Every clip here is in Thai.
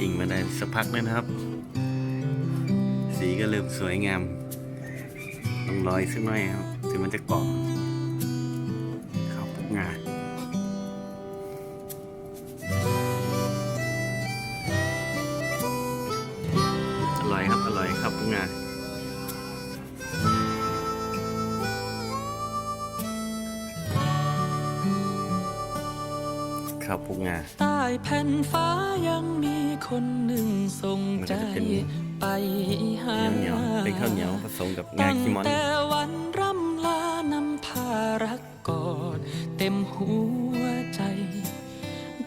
ปิ้งมาได้สักพักแล้วนะครับ สีก็เริ่มสวยงามต้องรอยสักหน่อยครับถึงมันจะกรอบข้าวปุกงาอร่อยครับอร่อยครับปุกงา ข้าวปุกงาใต้แผ่นฟ้ายังมีคนหนึ่งส่งใจมันก็จะเป็นไปหาเหนียวๆเป็นข้าวเหนียวผสมกับงาตั้งคิมอนแต่วันร่ำลานำพารักกอดเต็มหัวใจ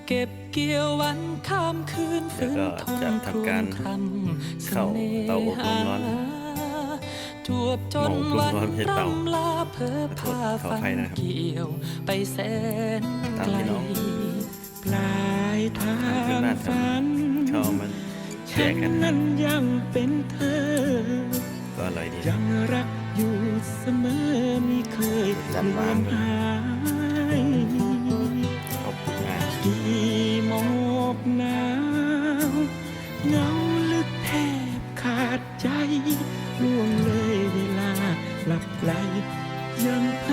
เก็บเกี่ยววันข้ามคืนแล้วฟื้นก็ทนจะครทำการครำเข้าเตาอบลมร้อนจวบจนหม้ออบลมวันร้อนไม่ใช่เตาร่ำลาเพ้อพาขอฝัอภัยนนะครับเกี่ยว ไปแสนตามไกลพี่น้อง ปลายทาทางงบ้านฝันชอบมันแยฉักนกันนะนั้นยังเป็นเธอ ก็อร่อยดียังรักอยู่เสมอไม่เคยจัดเลืวาองนหายข้าวปุกงากี่หมอกหนาวเหงาลึกแทบขาดใจล่วงเลยเวลาหลับไหลยังเพ้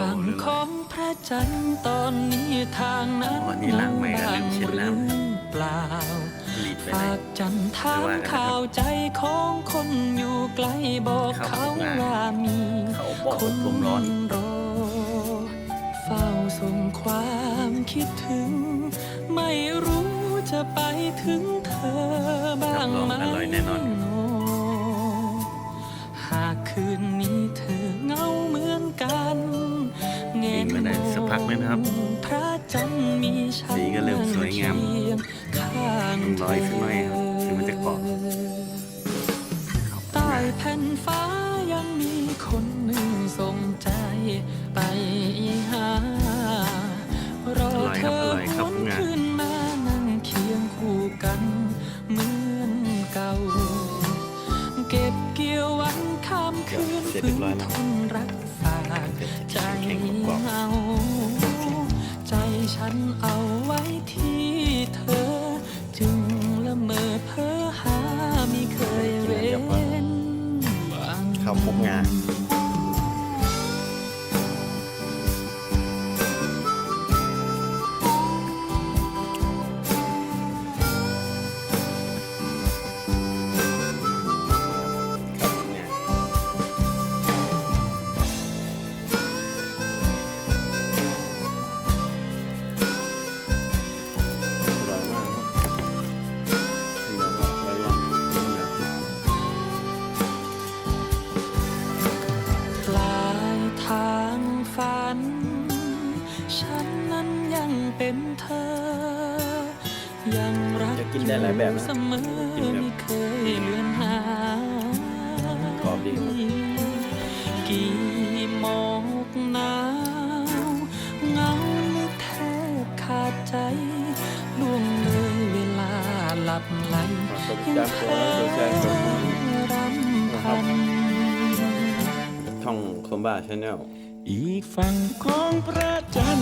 ฝั่งของพระจันทร์ตอนนี้ทางนั้นอ๋อนี่ล้างไม่กันลืมเช็ดน้ำหรือเปล่ารีดไปเลฝายกจันทร์ถามข่าวใจของคนอยู่ไกลบอกเข้าเขาทุกงานว่ามีเขาบอกคนลมร้อนรอเฝ้าส่งความคิดถึง ไม่รู้จะไปถึงเธอบ้างไหม ได้สักพักแล้วนะครับพระจันทร์มีฉันสีก็เริ่มสวยงามเคียงข้างต้องร้อยสักหน่อยครับถึงมันจะกรอบใต้แผ่นฟ้ายังมีคนหนึ่งส่งใจไปหารออร่อยเธครับออร่อยครับวนงาขึ้นมานั่งเคียงคู่กันเหมือนเก่า เก็บเกี่ยววันข้ามคืนเสร็จเรียบร้อยแล้วทนรักฝากใจแข็งกรอบเอาใจ ฉันเอาไว้ที่เธอ จึงละเมอเพ้อหาไม่เคยเว้นวางข้าวปุกงา ฉันนั้นยังเป็นเธอ ยังรักจะกินได้หลายแบบนะเสมอกินแบบไม่เคยเลือนหายกรอบดีครับกี่หมอกหนาวเหงาลึกแทบขาดใจล่วงเลยเวลาหลับไหลขอบยังคุณเพ้คอรับรำพันท่องคมบ้าชาแนลอีกฝั่งของพระจันทร์